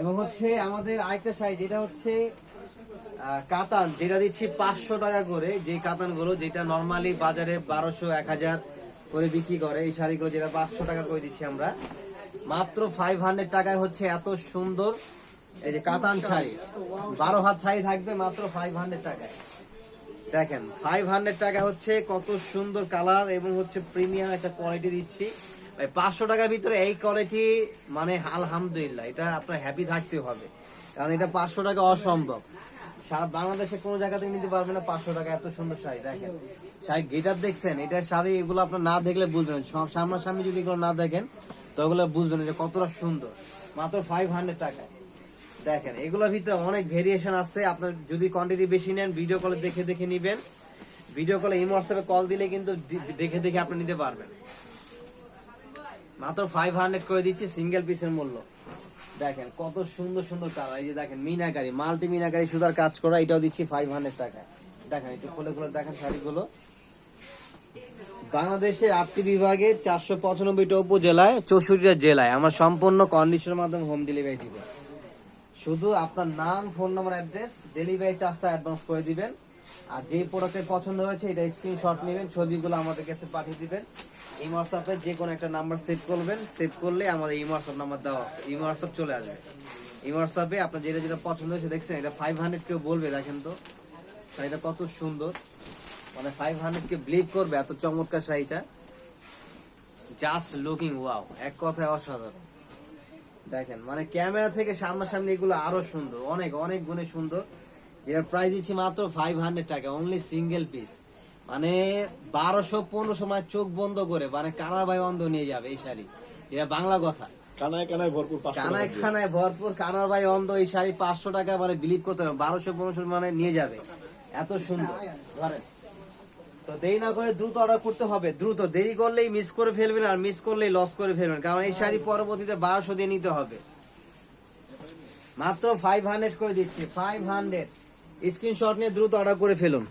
এবং হচ্ছে আমাদের আরেকটা সাইজ এটা হচ্ছে কাতান, যেটা দিচ্ছি পাঁচশো টাকা করে। যে কাতানগুলো, যেটা নর্মালি বাজারে বারোশো, এক হাজার করে বিক্রি করে, এই শাড়িগুলো যেটা পাঁচশো টাকা করে দিচ্ছি আমরা। মাত্র ফাইভ হান্ড্রেড টাকায় হচ্ছে এত সুন্দর এই যে কাতান শাড়ি। বারো হাত শাড়ি থাকবে মাত্র ফাইভ হান্ড্রেড টাকায়। দেখেন ফাইভ হান্ড্রেড টাকা হচ্ছে কত সুন্দর কালার এবং হচ্ছে প্রিমিয়াম একটা কোয়ালিটি দিচ্ছি। পাঁচশো টাকার ভিতরে এই কোয়ালিটি মানে আলহামদুলিল্লাহ, এটা আপনার হ্যাপি থাকতে হবে। কারণ এটা পাঁচশো টাকা অসম্ভব। সারা বাংলাদেশে কোনো জায়গা থেকে নিতে পারবে না পাঁচশো টাকা, এত সুন্দর শাড়ি, দেখেন। শাড়ি গেট দেখছেন, এটা শাড়ি এগুলো আপনার না দেখলে বুঝবেন সামনাসামনি যদি এগুলো না দেখেন, তো ওগুলো বুঝবেন যে কতটা সুন্দর। মাত্র ফাইভ হান্ড্রেড টাকায় দেখেন, এগুলোর ভিতরে অনেক ভেরিয়েশন আছে। আপনার যদি কোয়ান্টিটি বেশি নেন ভিডিও কলে দেখে দেখে নিবেন। ভিডিও কলে ইমো কল দিলে কিন্তু দেখে দেখে আপনি নিতে পারবেন। মাত্র ফাইভ হান্ড্রেড করে দিচ্ছি সিঙ্গেল পিসের মূল্য। দেখেন কত সুন্দর সুন্দর কালার এই যে দেখেন, মিনাকারি মাল্টি মিনাকারি সুতার কাজ করা, এটাও দিচ্ছি ফাইভ হান্ড্রেড টাকায়। দেখেন, একটু খুলে খুলে দেখেন শাড়িগুলো। বাংলাদেশের আটটি বিভাগে চারশো পঁচানব্বইটা উপজেলায়, চৌষট্টিটা জেলায়। আমার সম্পূর্ণ কন্ডিশনের মাধ্যমে হোম ডেলিভারি দিব। শুধু আপনার নাম ফোন নাম্বার অ্যাড্রেস ডেলিভারি চার্জটা অ্যাডভান্স করে দিবেন। আর যে প্রোডাক্টের পছন্দ হয়েছে, এটা স্ক্রিনশট নেবেন, ছবিগুলো আমাদের কাছে পাঠিয়ে দিবেন। এই হোয়াটসঅ্যাপে যে কোনো একটা নাম্বার সেভ করবেন। সেভ করলে আমাদের এই হোয়াটসঅ্যাপ নাম্বার দেওয়া আছে। এই হোয়াটসঅ্যাপ চলে আসবে। এই হোয়াটসঅ্যাপে আপনার যেটা যেটা পছন্দ হয়েছে, দেখছেন, এটা ফাইভ হান্ড্রেড কেউ বলবে, দেখেন তো। শাড়িটা কত সুন্দর। মানে ফাইভ হান্ড্রেড কে বিলিভ করবে, এত চমৎকার শাড়িটা। জাস্ট লুকিং ওয়াও এক কথায় অসাধারণ। দেখেন মানে ক্যামেরা থেকে সামনাসামনি এগুলো আরও সুন্দর, অনেক অনেক গুণে সুন্দর। যেটার প্রাইস দিচ্ছি মাত্র ফাইভ হান্ড্রেড টাকা অনলি সিঙ্গেল পিস মানে বারোশো পনেরোশো মানে চোখ বন্ধ করে মানে কানার ভাই অন্ধ নিয়ে যাবে এই শাড়ি। যেটা বাংলা কথা। কানায় কানায় ভরপুর কানায় খানায় ভরপুর কানার ভাই অন্ধ এই শাড়ি পাঁচশো টাকা মানে বিলিভ করতে হবে। বারোশো পনেরোশো মানে নিয়ে যাবে। এত সুন্দর। ধরেন। তো দেরি না করে দ্রুত অর্ডার করতে হবে। দ্রুত। দেরি করলেই মিস করে ফেলবেন আর মিস করলেই লস করে ফেলবেন। কারণ এই শাড়ি পরবর্তীতে বারোশো দিয়ে নিতে হবে। মাত্র ফাইভ হান্ড্রেড করে দিচ্ছি। ফাইভ হান্ড্রেড স্ক্রিনশট নিয়ে দ্রুত অর্ডার করে ফেলুন।